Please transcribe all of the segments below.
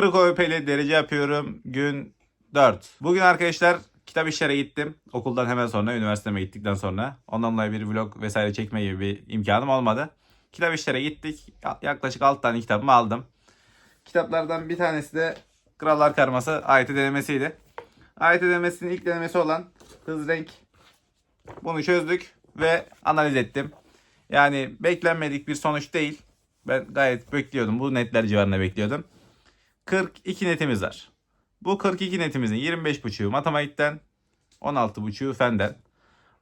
Kırık OVP'li derece yapıyorum. Gün 4. Bugün arkadaşlar kitap işlere gittim. Okuldan hemen sonra, üniversiteme gittikten sonra. Ondan dolayı bir vlog vesaire çekme gibi bir imkanım olmadı. Kitap işlere gittik. Ya- Yaklaşık 6 tane kitabımı aldım. Kitaplardan bir tanesi de Krallar Karması AYT denemesiydi. AYT denemesinin ilk denemesi olan Hız Renk. Bunu çözdük ve analiz ettim. Yani beklenmedik bir sonuç değil. Ben gayet bekliyordum. Bu netler civarında bekliyordum. 42 netimiz var. Bu 42 netimizin 25.5'u matematikten, 16.5'u fenden.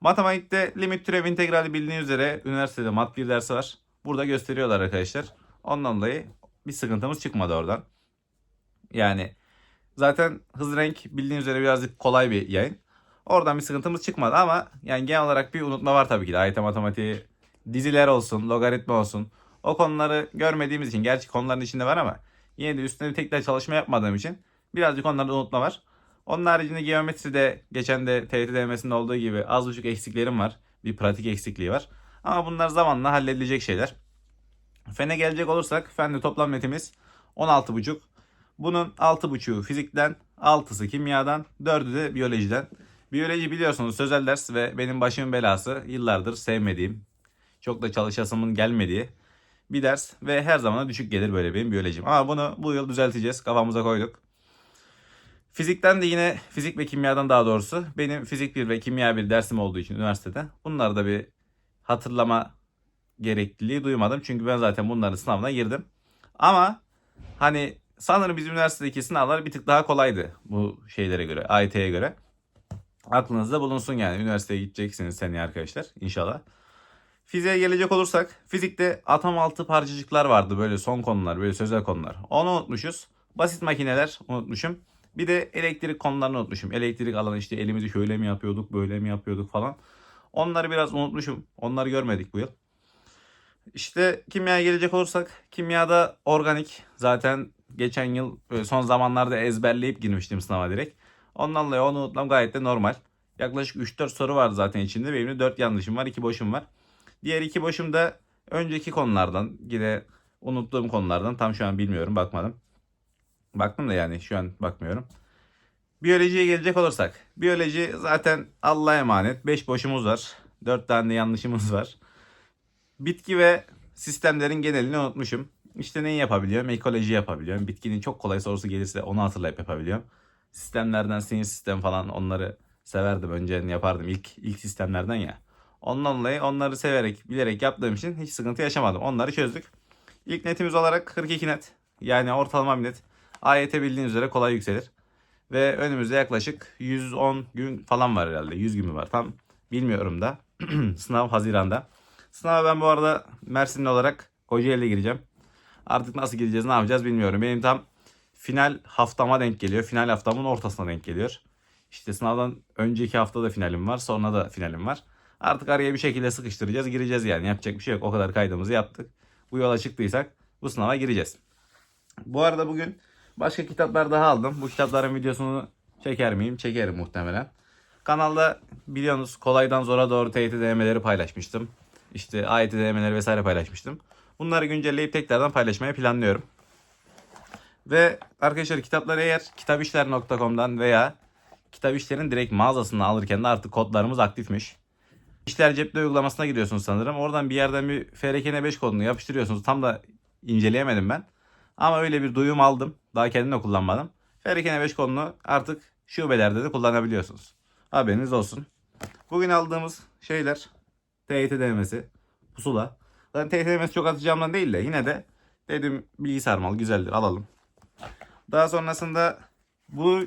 Matematikte limit türev integrali bildiğiniz üzere üniversitede mat bir dersi var. Burada gösteriyorlar arkadaşlar. Ondan dolayı bir sıkıntımız çıkmadı oradan. Yani zaten hız renk bildiğiniz üzere birazcık kolay bir yayın. Oradan bir sıkıntımız çıkmadı ama yani genel olarak bir unutma var tabii ki de. AYT matematiği diziler olsun, logaritma olsun. O konuları görmediğimiz için gerçi konuların içinde var ama yine de üstüne bir tekrar çalışma yapmadığım için birazcık onlarda unutma var. Onun haricinde geometride geçen de TYT denemesinde olduğu gibi az buçuk eksiklerim var. Bir pratik eksikliği var. Ama bunlar zamanla halledilecek şeyler. Fene gelecek olursak fende toplam netimiz 16,5. Bunun 6,5'u fizikten, 6'sı kimyadan, 4'ü de biyolojiden. Biyoloji biliyorsunuz sözel ders ve benim başımın belası yıllardır sevmediğim, çok da çalışasımın gelmediği bir ders ve her zaman da düşük gelir böyle benim biyolojim. Ama bunu bu yıl düzelteceğiz. Kafamıza koyduk. Fizikten de yine fizik ve kimyadan daha doğrusu benim fizik 1 ve kimya 1 dersim olduğu için üniversitede bunları da bir hatırlama gerekliliği duymadım. Çünkü ben zaten bunların sınavına girdim. Ama hani sanırım bizim üniversitedeki sınavlar bir tık daha kolaydı bu şeylere göre, AYT'ye göre. Aklınızda bulunsun yani üniversiteye gideceksiniz seneye arkadaşlar inşallah. Fiziğe gelecek olursak fizikte atom altı parçacıklar vardı böyle son konular böyle sözel konular. Onu unutmuşuz. Basit makineler unutmuşum. Bir de elektrik konularını unutmuşum. Elektrik alanı işte elimizi şöyle mi yapıyorduk böyle mi yapıyorduk falan. Onları biraz unutmuşum. Onları görmedik bu yıl. İşte kimyaya gelecek olursak kimyada organik zaten geçen yıl böyle son zamanlarda ezberleyip girmiştim sınava direkt. Ondan dolayı onu unutmam gayet de normal. Yaklaşık 3-4 soru var zaten içinde. Benim de 4 yanlışım var 2 boşum var. Diğer iki boşum da önceki konulardan yine unuttuğum konulardan tam şu an bilmiyorum bakmadım. Baktım da yani şu an bakmıyorum. Biyolojiye gelecek olursak. Biyoloji zaten Allah'a emanet. 5 boşumuz var. 4 tane yanlışımız var. Bitki ve sistemlerin genelini unutmuşum. İşte neyi yapabiliyorum? Ekoloji yapabiliyorum. Bitkinin çok kolay sorusu gelirse onu hatırlayıp yapabiliyorum. Sistemlerden sinir sistem falan onları severdim. Önceden yapardım. İlk, ilk sistemlerden ya. Ondan onları severek, bilerek yaptığım için hiç sıkıntı yaşamadım. Onları çözdük. İlk netimiz olarak 42 net. Yani ortalama bir net. AYT bildiğiniz üzere kolay yükselir. Ve önümüzde yaklaşık 110 gün falan var herhalde. 100 gün mü var? Tam bilmiyorum da. Sınav Haziran'da. Sınava ben bu arada Mersinli olarak Kocaeli'ye gireceğim. Artık nasıl gideceğiz ne yapacağız bilmiyorum. Benim tam final haftama denk geliyor. Final haftamın ortasına denk geliyor. İşte sınavdan önceki hafta da finalim var. Sonra da finalim var. Artık araya bir şekilde sıkıştıracağız. Gireceğiz yani. Yapacak bir şey yok. O kadar kaydımızı yaptık. Bu yola çıktıysak bu sınava gireceğiz. Bu arada bugün başka kitaplar daha aldım. Bu kitapların videosunu çeker miyim? Çekerim muhtemelen. Kanalda biliyorsunuz kolaydan zora doğru TYT denemeleri paylaşmıştım. İşte AYT denemeleri vesaire paylaşmıştım. Bunları güncelleyip tekrardan paylaşmayı planlıyorum. Ve arkadaşlar kitapları eğer kitapişler.com'dan veya kitap direkt mağazasından alırken de artık kodlarımız aktifmiş. İşler cepte uygulamasına gidiyorsunuz sanırım. Oradan bir yerden bir FRKN 5 kodunu yapıştırıyorsunuz. Tam da inceleyemedim ben. Ama öyle bir duyum aldım. Daha kendim de kullanmadım. FRKN 5 kodunu artık şubelerde de kullanabiliyorsunuz. Haberiniz olsun. Bugün aldığımız şeyler TYT denemesi, pusula. Zaten TYT denemesi çok atacağımdan değil de yine de dedim bilgisayar malı güzeldir alalım. Daha sonrasında bu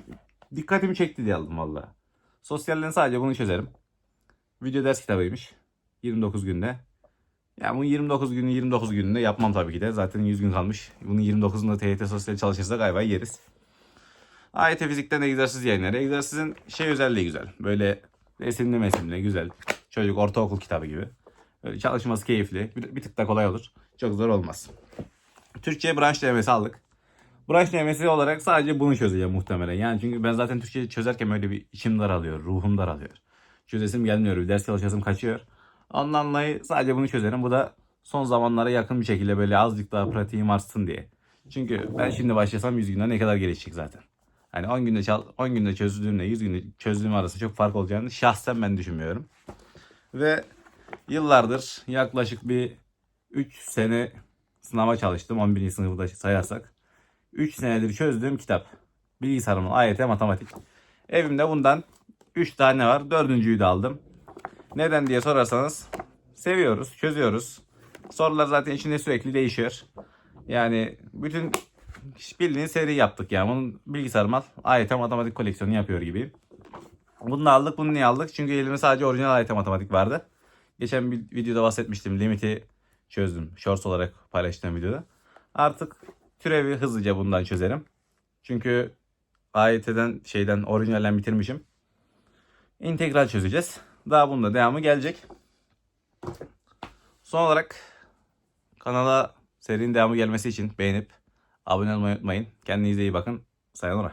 dikkatimi çekti diye aldım valla. Sosyalden sadece bunu çözerim. Video ders kitabıymış. 29 günde. Ya bunu 29 günü 29 gününde yapmam tabii ki de. Zaten 100 gün kalmış. Bunun 29'unda TYT sosyal çalışırsak galiba yeriz. AYT fizikten egzersiz yayınları. Egzersizin şey özelliği güzel. Böyle resimli mesimli güzel. Çocuk ortaokul kitabı gibi. Böyle çalışması keyifli. Bir, bir tık da kolay olur. Çok zor olmaz. Türkçe branş denemesi aldık. Branş denemesi olarak sadece bunu çözeceğim muhtemelen. Yani çünkü ben zaten Türkçe çözerken böyle bir içim daralıyor, ruhum daralıyor. Çözesim gelmiyor, bir ders çalışasım kaçıyor. Ondan dolayı sadece bunu çözerim. Bu da son zamanlara yakın bir şekilde böyle azıcık daha pratiğim artsın diye Çünkü ben şimdi başlasam 100 günde ne kadar gelişecek zaten. Hani 10 günde çal 10 günde çözdüğümle 100 günde çözdüğüm arasında çok fark olacağını şahsen ben düşünmüyorum. Ve yıllardır yaklaşık bir 3 sene sınava çalıştım 11. sınıfta sayarsak. 3 senedir çözdüğüm kitap. Bilgisayarımın AYT matematik. Evimde bundan 3 tane var. Dördüncüyü de aldım. Neden diye sorarsanız seviyoruz, çözüyoruz. Sorular zaten içinde sürekli değişiyor. Yani bütün bildiğiniz seri yaptık yani. Bunun bilgisayarım al. AYT matematik koleksiyonu yapıyor gibi. Bunu da aldık. Bunu niye aldık? Çünkü elimde sadece orijinal AYT matematik vardı. Geçen bir videoda bahsetmiştim. Limiti çözdüm. Shorts olarak paylaştığım videoda. Artık türevi hızlıca bundan çözerim. Çünkü AYT'den şeyden orijinalden bitirmişim. İntegral çözeceğiz. Daha bunun da devamı gelecek. Son olarak kanala serinin devamı gelmesi için beğenip abone olmayı unutmayın. Kendinize iyi bakın. Sayonara.